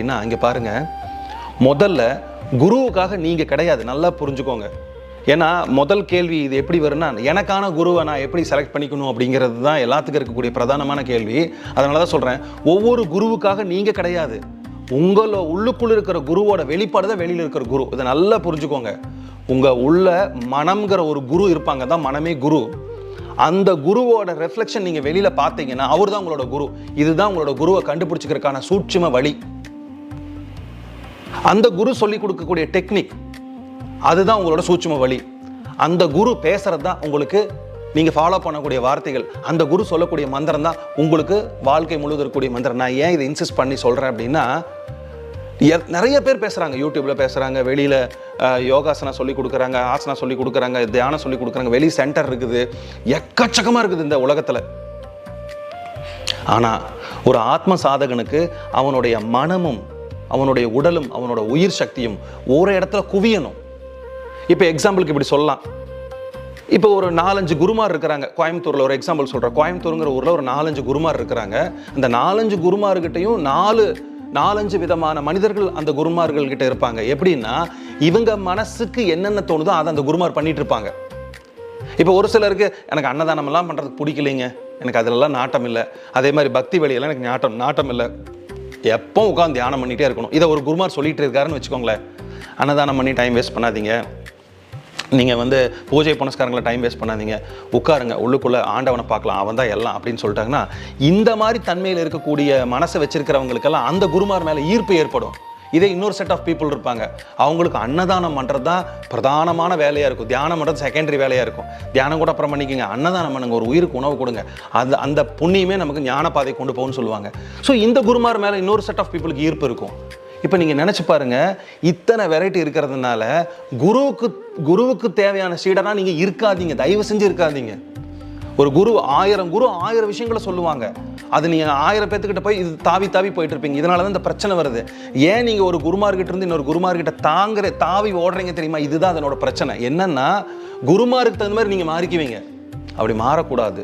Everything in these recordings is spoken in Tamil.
அப்படின்னா இங்கே பாருங்க. முதல்ல குருவுக்காக நீங்கள் கிடையாது. நல்லா புரிஞ்சுக்கோங்க. ஏன்னா முதல் கேள்வி இது எப்படி வரும்னா எனக்கான குருவை நான் எப்படி செலக்ட் பண்ணிக்கணும் அப்படிங்கிறது தான் எல்லாத்துக்கும் இருக்கக்கூடிய பிரதானமான கேள்வி. அதனால தான் சொல்கிறேன் ஒவ்வொரு குருவுக்காக நீங்கள் கிடையாது. உங்களோட உள்ளுக்குள்ள இருக்கிற குருவோட வெளிப்பாடு தான் வெளியில் இருக்கிற குரு. இதை நல்லா புரிஞ்சுக்கோங்க. உங்கள் உள்ள மனம்ங்கிற ஒரு குரு இருப்பாங்க. தான் மனமே குரு. அந்த குருவோட ரெஃப்ளெக்ஷன் நீங்கள் வெளியில் பார்த்தீங்கன்னா அவர் தான் உங்களோட குரு. இதுதான் உங்களோட குருவை கண்டுபிடிச்சிக்கிறதுக்கான சூட்சும வழி. அந்த குரு சொல்லி கொடுக்கக்கூடிய டெக்னிக் அதுதான் உங்களோட சூட்சும வழி. அந்த குரு பேசுறது தான் உங்களுக்கு நீங்கள் ஃபாலோ பண்ணக்கூடிய வார்த்தைகள். அந்த குரு சொல்லக்கூடிய மந்திரம் தான் உங்களுக்கு வாழ்க்கை முழுவதும் இருக்கக்கூடிய மந்திரம். நான் ஏன் இதை இன்சிஸ்ட் பண்ணி சொல்கிறேன் அப்படின்னா எ- நிறைய பேர் பேசுகிறாங்க யூடியூப்பில் பேசுகிறாங்க வெளியில் யோகாசனா சொல்லி கொடுக்குறாங்க ஆசனா சொல்லி கொடுக்குறாங்க தியானம் சொல்லி கொடுக்குறாங்க. வெளி சென்டர் இருக்குது. எக்கச்சக்கமாக இருக்குது இந்த உலகத்தில். ஆனால் ஒரு ஆத்ம சாதகனுக்கு அவனுடைய மனமும் அவனுடைய உடலும் அவனோட உயிர் சக்தியும் ஒரு இடத்துல குவியணும். இப்போ எக்ஸாம்பிளுக்கு இப்படி சொல்லலாம். இப்போ ஒரு நாலஞ்சு குருமார் இருக்கிறாங்க. கோயம்புத்தூரில் ஒரு எக்ஸாம்பிள் சொல்கிறேன் கோயம்புத்தூருங்கிற ஊரில் ஒரு நாலஞ்சு குருமார் இருக்கிறாங்க. அந்த நாலஞ்சு குருமார்கிட்டையும் நாலு நாலஞ்சு விதமான மனிதர்கள் அந்த குருமார்கள் கிட்ட இருப்பாங்க. எப்படின்னா இவங்க மனசுக்கு என்னென்ன தோணுதோ அதை அந்த குருமார் பண்ணிட்டு இருப்பாங்க. இப்போ ஒரு சிலருக்கு எனக்கு அன்னதானமெல்லாம் பண்ணுறதுக்கு பிடிக்கலைங்க. எனக்கு அதிலெல்லாம் நாட்டம் இல்லை. அதே மாதிரி பக்தி வழியெல்லாம் எனக்கு நாட்டம் நாட்டம் இல்லை. எப்போ உட்காந்து தியானம் பண்ணிகிட்டே இருக்கணும். இதை ஒரு குருமார் சொல்லிட்டு இருக்காருன்னு வச்சுக்கோங்களேன். அன்னதானம் பண்ணி டைம் வேஸ்ட் பண்ணாதீங்க. நீங்கள் வந்து பூஜை புனஸ்காரங்களை டைம் வேஸ்ட் பண்ணாதீங்க. உட்காருங்க உள்ளுக்குள்ளே ஆண்டவனை பார்க்கலாம் அவன் தான் எல்லாம் அப்படின்னு சொல்லிட்டாங்கன்னா இந்த மாதிரி தன்மையில் இருக்கக்கூடிய மனசை வச்சுருக்கிறவங்களுக்கெல்லாம் அந்த குருமார் மேலே ஈர்ப்பு ஏற்படும். இதே இன்னொரு செட் ஆஃப் பீப்புள் இருப்பாங்க. அவங்களுக்கு அன்னதானம் பண்ணுறது தான் பிரதானமான வேலையாக இருக்கும். தியானம் பண்ணுறது செகண்டரி வேலையாக இருக்கும். தியானம் கூட அப்புறம் பண்ணிக்கோங்க. அன்னதானம் பண்ணுங்க. ஒரு உயிருக்கு உணவு கொடுங்க. அந்த அந்த புண்ணியமே நமக்கு ஞான பாதை கொண்டு போகும்னு சொல்லுவாங்க. ஸோ இந்த குருமார் மேலே இன்னொரு செட் ஆஃப் பீப்புளுக்கு ஈர்ப்பு இருக்கும். இப்போ நீங்கள் நினச்சி பாருங்கள் இத்தனை வெரைட்டி இருக்கிறதுனால குருவுக்கு குருவுக்கு தேவையான சீடனா நீங்கள் இருக்காதீங்க. தயவு செஞ்சு இருக்காதீங்க. ஒரு குரு ஆயிரம் குரு ஆயிரம் விஷயங்களை சொல்லுவாங்க. அது நீங்கள் ஆயிரம் பேத்துக்கிட்ட போய் இது தாவி தாவி போயிட்டு இருப்பீங்க இதனால தான் இந்த பிரச்சனை வருது. ஏன் நீங்கள் ஒரு குருமார்கிட்ட இருந்து இன்னொரு குருமார்கிட்ட தாங்குற தாவி ஓடுறீங்க தெரியுமா? இதுதான் அதனோட பிரச்சனை. என்னன்னா குருமாருக்கு தகுந்த மாதிரி நீங்கள் மாறிக்குவீங்க. அப்படி மாறக்கூடாது.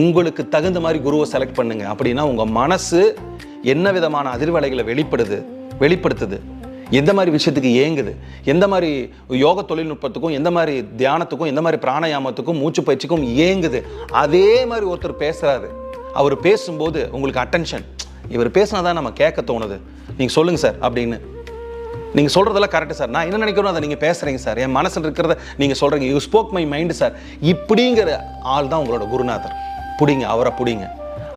உங்களுக்கு தகுந்த மாதிரி குருவை செலக்ட் பண்ணுங்க. அப்படின்னா உங்கள் மனசு என்ன விதமான அதிர்வலைகளை வெளிப்படுது வெளிப்படுத்துது. எந்த மாதிரி விஷயத்துக்கு ஏங்குது? எந்த மாதிரி யோக தொழில்நுட்பத்துக்கும் எந்த மாதிரி தியானத்துக்கும் எந்த மாதிரி பிராணாயாமத்துக்கும் மூச்சு பயிற்சிக்கும் ஏங்குது. அதே மாதிரி ஒருத்தர் பேசுகிறாரு அவர் பேசும்போது உங்களுக்கு அட்டென்ஷன் இவர் பேசினா தான் நம்ம கேட்க தோணுது. நீங்கள் சொல்லுங்கள் சார் அப்படின்னு. நீங்கள் சொல்கிறதெல்லாம் கரெக்டு சார். நான் என்ன நினைக்கிறோம் அதை நீங்கள் பேசுகிறீங்க சார். என் மனசில் இருக்கிறத நீங்கள் சொல்கிறீங்க you spoke my mind sir. இப்படிங்கிற ஆள் தான் உங்களோட குருநாதர். பிடிங்க அவரை பிடிங்க.